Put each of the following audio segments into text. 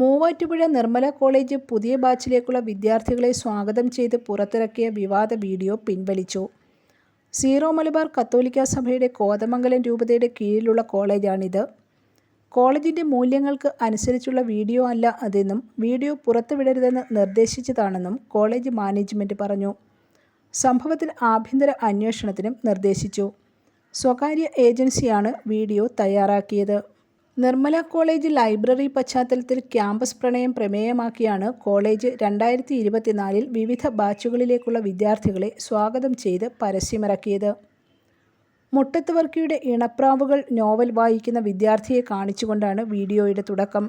Muvattupuzha Nirmala college പുതിയ ബാച്ചിലേക്കുള്ള വിദ്യാർത്ഥികളെ സ്വാഗതം ചെയ്ത് പുറത്തിറക്കിയ വിവാദ വീഡിയോ പിൻവലിച്ചു. സീറോ മലബാർ കത്തോലിക്ക സഭയുടെ കോതമംഗലം രൂപതയുടെ കീഴിലുള്ള കോളേജാണിത്. കോളേജിന്റെ മൂല്യങ്ങൾക്ക് അനുസരിച്ചുള്ള വീഡിയോ അല്ല അതെന്നും വീഡിയോ പുറത്തുവിടരുതെന്ന് നിർദ്ദേശിച്ചതാണെന്നും കോളേജ് മാനേജ്മെന്റ് പറഞ്ഞു. സംഭവത്തിൽ ആഭ്യന്തര അന്വേഷണത്തിനും നിർദ്ദേശിച്ചു. സ്വകാര്യ ഏജൻസിയാണ് വീഡിയോ തയ്യാറാക്കിയത്. നിർമ്മല കോളേജ് ലൈബ്രറി പശ്ചാത്തലത്തിൽ ക്യാമ്പസ് പ്രണയം പ്രമേയമാക്കിയാണ് കോളേജ് രണ്ടായിരത്തി ഇരുപത്തിനാലിൽ വിവിധ ബാച്ചുകളിലേക്കുള്ള വിദ്യാർത്ഥികളെ സ്വാഗതം ചെയ്ത് പരസ്യമിറക്കിയത്. മുട്ടത്തുവർക്കിയുടെ ഇണപ്രാവുകൾ നോവൽ വായിക്കുന്ന വിദ്യാർത്ഥിയെ കാണിച്ചുകൊണ്ടാണ് വീഡിയോയുടെ തുടക്കം.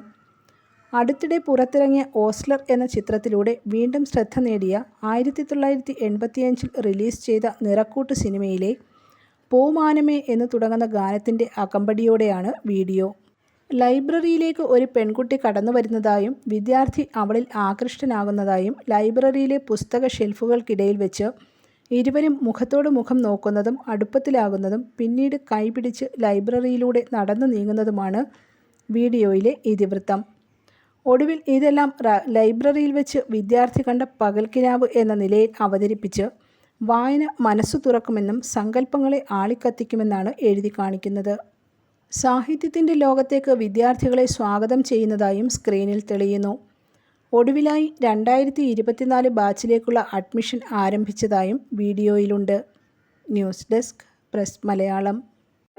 അടുത്തിടെ പുറത്തിറങ്ങിയ ഓസ്ലർ എന്ന ചിത്രത്തിലൂടെ വീണ്ടും ശ്രദ്ധ നേടിയ ആയിരത്തി തൊള്ളായിരത്തി എൺപത്തിയഞ്ചിൽ റിലീസ് ചെയ്ത നിറക്കൂട്ട് സിനിമയിലെ പൂമാനമേ എന്ന് തുടങ്ങുന്ന ഗാനത്തിന്റെ അകമ്പടിയോടെയാണ് വീഡിയോ. ലൈബ്രറിയിലേക്ക് ഒരു പെൺകുട്ടി കടന്നു വരുന്നതായും വിദ്യാർത്ഥി അവളിൽ ആകൃഷ്ടനാകുന്നതായും ലൈബ്രറിയിലെ പുസ്തക ഷെൽഫുകൾക്കിടയിൽ വെച്ച് ഇരുവരും മുഖത്തോട് മുഖം നോക്കുന്നതും അടുപ്പത്തിലാകുന്നതും പിന്നീട് കൈപിടിച്ച് ലൈബ്രറിയിലൂടെ നടന്നു നീങ്ങുന്നതുമാണ് വീഡിയോയിലെ ഇതിവൃത്തം. ഒടുവിൽ ഇതെല്ലാം ലൈബ്രറിയിൽ വെച്ച് വിദ്യാർത്ഥി കണ്ട പകൽക്കിനാവ് എന്ന നിലയിൽ അവതരിപ്പിച്ച് വായന മനസ്സു തുറക്കുമെന്നും സങ്കല്പങ്ങളെ ആളിക്കത്തിക്കുമെന്നാണ് എഴുതി കാണിക്കുന്നത്. സാഹിത്യത്തിന്റെ ലോകത്തേക്ക് വിദ്യാർത്ഥികളെ സ്വാഗതം ചെയ്യുന്നതായും സ്ക്രീനിൽ തെളിയുന്നു. ഒടുവിലായി രണ്ടായിരത്തി ഇരുപത്തിനാല് ബാച്ചിലേക്കുള്ള അഡ്മിഷൻ ആരംഭിച്ചതായും വീഡിയോയിലുണ്ട്. News desk press Malayalam.